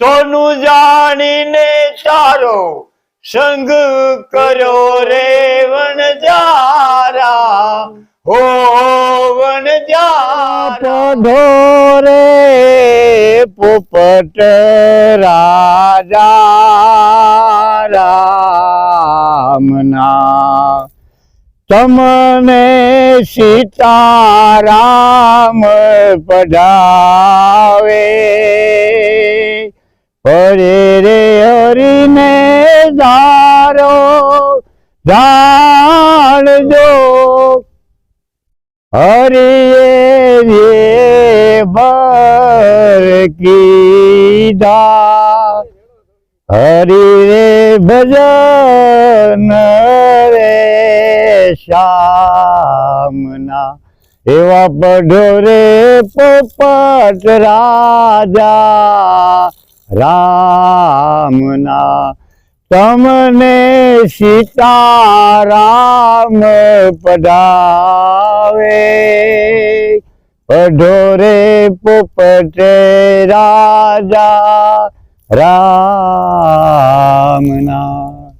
સોનું જાણીને તારો સંગ કરો રે વણજારા. હો વણજારા. ધોરે, પોપટ રાજા રામના તમને સીતારામ પધાવે પરે રે હરીને ધારો જાણજો હરિયે રે ભર કીધા હરિ રે ભજન રે શ્યામના. એવા પઢોરે પોપટ રાજા રામના તમને સીતારામ પધાવે. પઢોરે પોપટે રાજા રામના.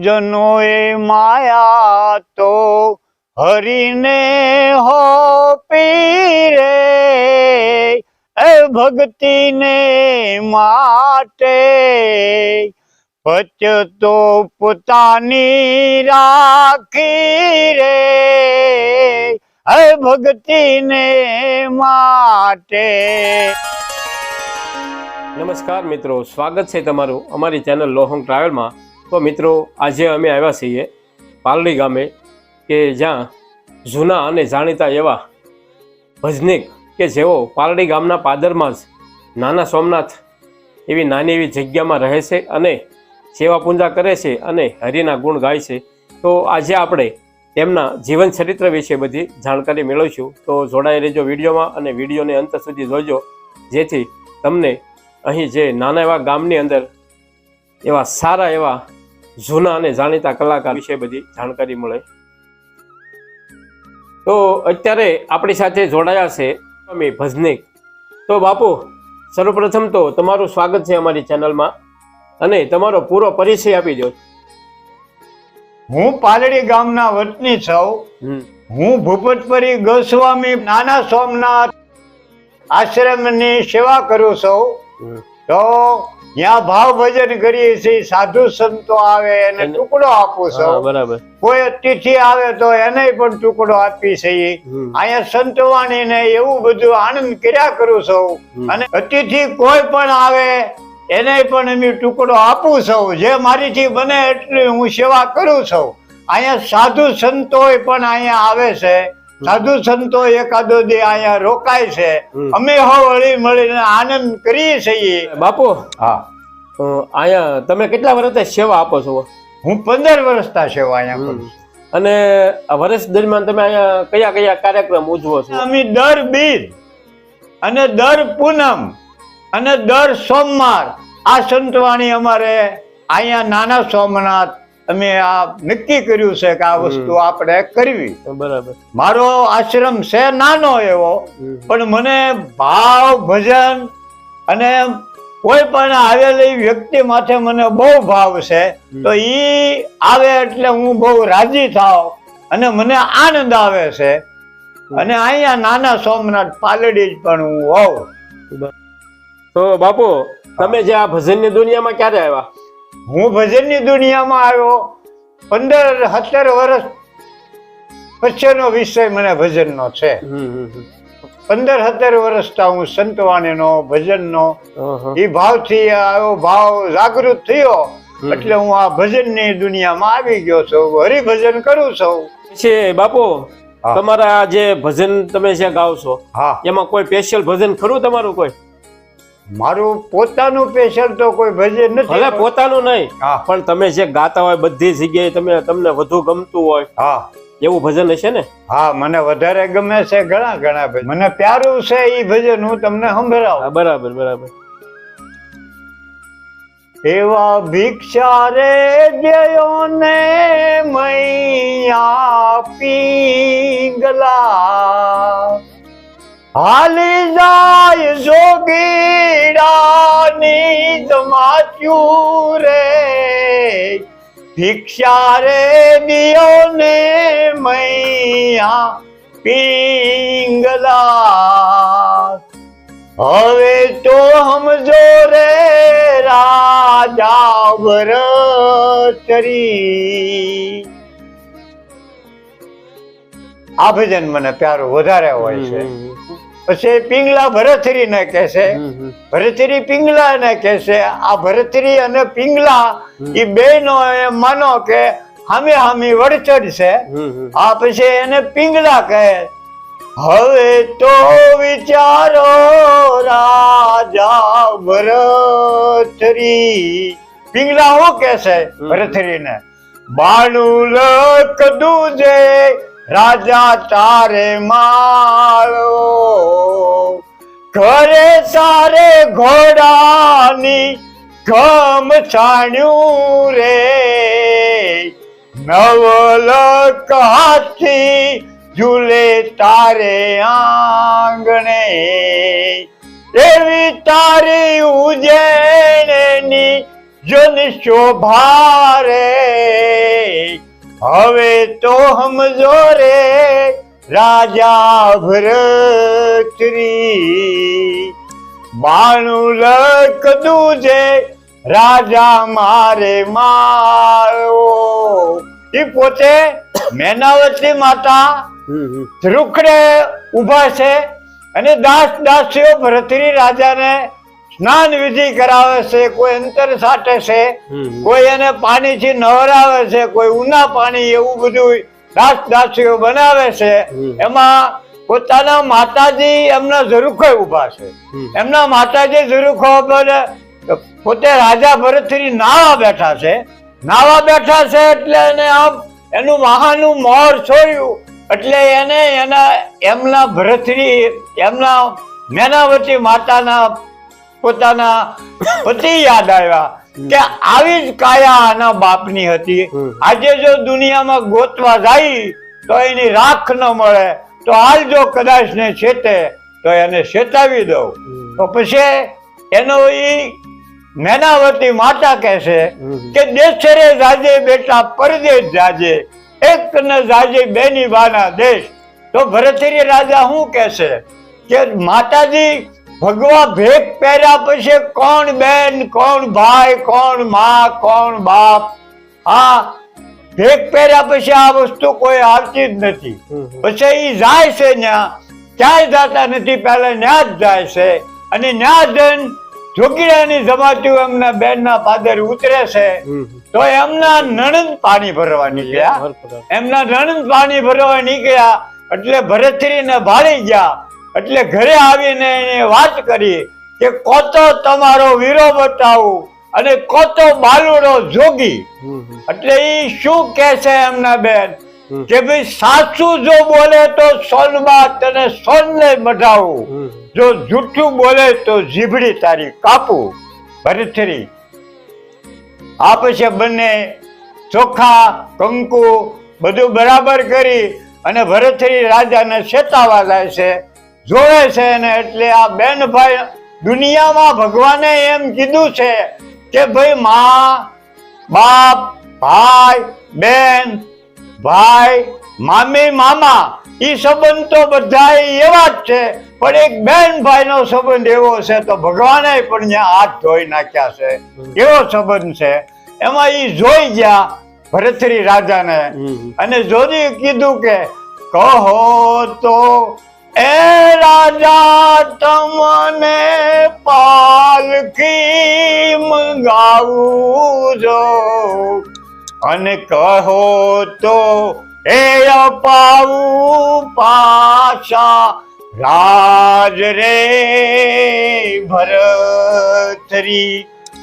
જનોએ માયા તો હરીને હો પીરે. એ ભક્તિને માટે પચતો પોતાની રાખી રે. એ ભક્તિને માટે. નમસ્કાર મિત્રો, સ્વાગત છે તમારું અમારી ચેનલ લોહોંગ ટ્રાવેલમાં. તો મિત્રો, આજે અમે આવ્યા છીએ પાલડી ગામે, કે જ્યાં જૂના અને જાણીતા એવા ભજનિક કે જેઓ પાલડી ગામના પાદરમાં જ નાના સોમનાથ એવી નાની એવી જગ્યામાં રહે છે અને સેવા પૂજા કરે છે અને હરિના ગુણ ગાય છે, તો આજે આપણે તેમના જીવન ચરિત્ર વિશે બધી જાણકારી મેળવીશું. તો જોડાઈ રહેજો વિડીયોમાં અને વિડીયોને અંત સુધી જોજો, જેથી તમને અહીં જે નાના એવા ગામની અંદર એવા સારા એવા જૂના અને જાણીતા કલાકાર વિશે બધી જાણકારી મળે. તો અત્યારે આપણી સાથે જોડાયા છે સ્વામી ભજનેક તો બાપુ સર્વપ્રથમ તો તમારું સ્વાગત છે અમારી ચેનલમાં અને તમારો પૂરો પરિચય આપી દો. હું પાલડી ગામના વતની છું. હું ભૂપતપરી ગોસ્વામી નાના સોમનાથ આશ્રમની સેવા કરું છું. તો ત્યાં ભાવ ભજન કરીએ છીએ સાધુ સંતો આવે એને ટુકડો આપું છું. બરાબર. કોઈ અતિથિ આવે તો એને પણ ટુકડો આપી છીએ અહીંયા સંતવાણી ને એવું બધું આનંદ કર્યા કરું છું. અને અતિથિ કોઈ પણ આવે એને પણ અમે ટુકડો આપું છું. જે મારીથી બને એટલી હું સેવા કરું છું. અહીંયા સાધુ સંતો પણ અહીંયા આવે છે. સાધુ સંતો એકાદો દી અહીંયા રોકાય છે. અમે હો હળી મળીને આનંદ કરીએ છીએ. બાપુ હા. અહીંયા તમે કેટલા વર્ષથી સેવા આપો છો? હું પંદર વર્ષના સેવા અહીંયા કરું અને વર્ષ દરમિયાન તમે અહીંયા કયા કયા કાર્યક્રમ ઉજવો છો? અમે દર બીજ અને દર પૂનમ અને દર સોમવાર આ સંતવાણી અમારે અહીંયા નાના સોમનાથ અમે આ નક્કી કર્યું છે કે આ વસ્તુ આપણે કરવી. બરાબર. મારો આશ્રમ છે નાનો એવો પણ મને ભાવ ભજન અને કોઈ પણ આવેલી વ્યક્તિ માથે મને બહુ ભાવ છે તો ઈ આવે એટલે હું બહુ રાજી થાવ અને મને આનંદ આવે છે. અને અહીંયા નાના સોમનાથ પાલડી જ પણ હું હોઉં. તો બાપુ તમે જે આ ભજનની દુનિયામાં ક્યારે આવ્યા? હું ભજનની દુનિયામાં આવ્યો પંદર સત્તર વર્ષ પછીનો વિષય મને ભજનનો છે. પંદર સત્તર વર્ષ વર્ષથી હું સંતવાણીનો ભજનનો. નો એ ભાવથી આવ્યો ભાવ જાગૃત થયો. એટલે હું આ ભજનની દુનિયામાં આવી ગયો છું. હરિભજન કરું છું. છે બાપુ તમારા આ જે ભજન તમે જે ગાવ છો હા. એમાં કોઈ સ્પેશિયલ ભજન ખરું તમારું કોઈ? મારું પોતાનું પેશન તો કોઈ ભજન ભલે નથી. પોતાનું નહીં પણ તમે જે ગાતા હોય બધી જગ્યાએ તમે તમને વધુ ગમતું હોય હા. એવું ભજન હશે ને? હા મને વધારે ગમે છે ઘણા ઘણા ભજન. મને પ્યારું છે એ ભજન હું તમને સંભળાવું. બરાબર બરાબર. એવા ભિક્ષા રે જયોને મૈયા પીગલા હાલી જાય જોગીડાની જમાચ્યું રે. ભિક્ષા રે દિયો ને મૈયા પિંગલા. હવે તો હમજો રે રાજા વરચરી આ ભજન મને પ્યારું વધારે હોય છે. પછી પિંગલા ભરતરી ને કેસે ભરતરી પિંગલા ને કહેશે. આ ભરતરી અને પિંગલા એ બે નો માનો કે હામે હામી વડચડ છે આ પછી એને પિંગલા કહે હવે તો વિચારો રાજા ભરતરી. પિંગલા હું કહેશે ભરથરીને બાણું લખદું જે રાજા તારે માળો, ઘરે સારે ઘોડાની ગમ છાણ્યું રે. નવલક હાથી ઝૂલે તારે આંગણે. એવી તારી ઉજેણની જન શોભા હવે તો સમજો રે રાજા ભરતરી. બાણું લખદું છે રાજા મારે મારો એ પોતે મેનાવતી માતા ધ્રુકડે ઊભા છે અને દાસ દાસીઓ ભરતરી રાજાને સ્નાન વિધિ કરાવે છે કોઈ અંતર સાટે છે કોઈ એને પાણીથી નવરાવે છે કોઈ ઉના પાણી એવું બધું દાસ દાસીઓ બનાવે છે એમાં પોતાના માતાજી એમના ઝરૂખો ઊભા છે. એમના માતાજી ઝરૂખો પર પોતે રાજા ભરતરી નાવા બેઠા છે. નાવા બેઠા છે એટલે એને આમ એનું મહાનું મોર છોડ્યું. એટલે એને એના એમના ભરતરી એમના મેનાવતી માતાના પોતાના પતિ યાદ આવ્યા કે આવી જ કાયા આના બાપની હતી. આજે જો દુનિયામાં ગોતવા જાય તો એની રાખ ન મળે. તો હાલ જો કદાચ ને છેતે તો એને છેતાવી દઉં. તો પછી એનો એ મેનાવતી માતા કહેશે કે દેશરે જાજે બેટા પરદેશ જાજે એક ન જાજે બેની બાના દેશ. તો ભરતરી રાજા શું કહેશે કે માતાજી ભગવા ભેગ પહેર્યા પછી કોણ બેન કોણ ભાઈ કોણમાં કોણ બાપ? આ ભેગ પહેર્યા પછી આ વસ્તુ કોઈ આવતી જ નથી. પછી એ જાય છે ત્યાં ક્યાંય જાતા નથી પહેલા ન્યા જ જાય છે. અને ન્યા જઈને જોગીડાની જમાતી એમના બેનના પાદર ઉતરે છે. તો એમના નણંદ પાણી ભરવા નીકળ્યા. એમના નણંદ પાણી ભરવા નીકળ્યા. એટલે ભરતરીને ભાળી ગયા. એટલે ઘરે આવીને એને વાત કરી કે કોતો તમારો વીરો બતાવું અને કોતો બાલુડો જોગી. એટલે એ શું કે છે એમના બેન? કે ભાઈ સાચું જો બોલે તો સોનમાં તને સોનને મઢાવું. જો જૂઠું બોલે તો જીભડી તારી કાપું. ભરથરી આ પછી બંને ચોખા કંકુ બધું બરાબર કરી અને ભરથરી રાજાને શેતાવા જાય છે. જોવે છે ને એટલે આ બેન ભાઈ દુનિયામાં ભગવાને એમ કીધું છે કે ભાઈ માં બાપ ભાઈ બેન ભાઈ મામી મામા એ સંબંધ તો બધા એવા જ છે પણ એક બેન ભાઈ નો સંબંધ એવો છે તો ભગવાને પણ ત્યાં હાથ ધોઈ નાખ્યા છે. એવો સંબંધ છે. એમાં એ જોઈ ગયા ભરતરી રાજાને અને જોઈ કીધું કે કહો તો એ રાજા તમને પાલખી મંગાવું જો અને કહો તો એ અપાવું પાછા રાજ રે ભરતરી.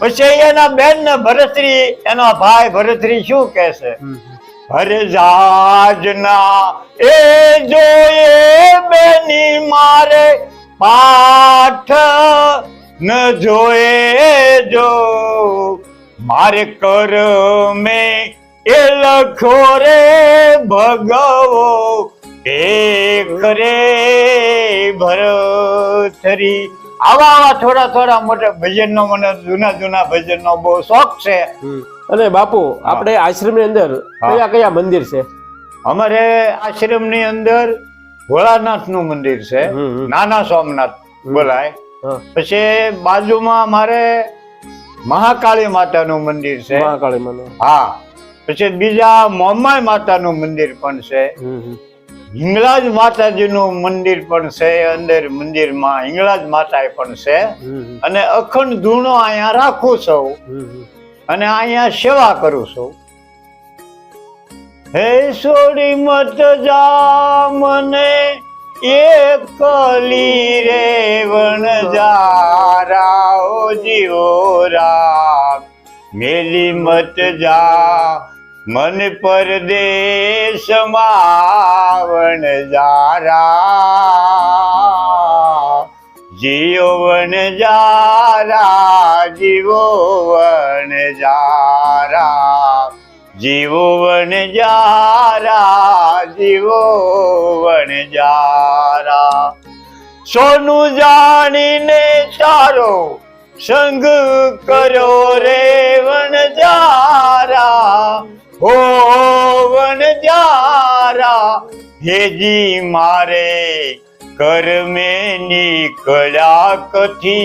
પછી એના બેન ને ભરતરી, એના ભાઈ ભરતરી શું કહેશે? હરે જાજના, એ જોયે બેની મારે પાઠ ન જોયે જો. મારે કર મેં એ લખો રે ભગવો એક રે ભરથરી આવા આવા થોડા થોડા મોટા ભજનનો મને જૂના જૂના ભજનનો બહુ શોખ છે. અને બાપુ આપણે આશ્રમની અંદર કયા કયા મંદિર છે? અમારે આશ્રમની અંદર ભોળાનાથનું મંદિર છે. નાના સોમનાથ બોલાય. પછી બાજુમાં મારે મહાકાળી માતાનું મંદિર છે. મહાકાળી હા. પછી બીજા મોમાય માતાનું મંદિર પણ છે. હિંગળાજ માતાજીનું મંદિર પણ છે અંદર મંદિરમાં. હિંગળાજ માતા પણ છે. અને અખંડ ધૂણો અહીંયા રાખું છું. અને અહીંયા સેવા કરું છું. હે સોડી મત જા મને એકલી રે વણ જારાઓ જીઓ રા મેલી મત જા મન પરદેશ માવણ જારા જીઓ વન જારા જીવો જારા. જીવોવન જારા જીવો જારા. સોનું જાણીને સારો સંગ કરો રે વન જારા, હો વન જારા હેજી મારે કર મેં નીકળ્યા કથીર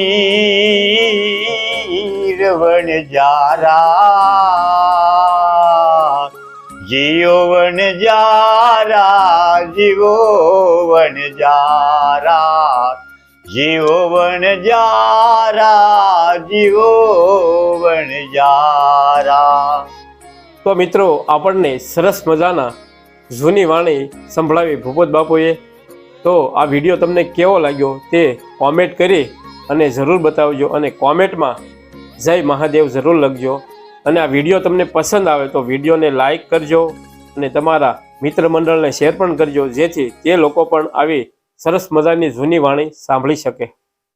વન જારા જીઓ જારા જીવો વન જારા જીવો વણ જારા જીવો વન જારા તો મિત્રો, આપણને સરસ મજાના જૂની વાણી સંભળાવી ભૂપત બાપુએ તો આ વીડિયો તમને કેવો લાગ્યો તે કોમેન્ટ કરી અને જરૂર બતાવજો અને કોમેન્ટમાં જય મહાદેવ જરૂર લખજો. અને આ વીડિયો તમને પસંદ આવે તો વિડીયોને લાઈક કરજો અને તમારા મિત્ર મંડળને શેર પણ કરજો જેથી તે લોકો પણ આવી સરસ મજાની જૂની વાણી સાંભળી શકે.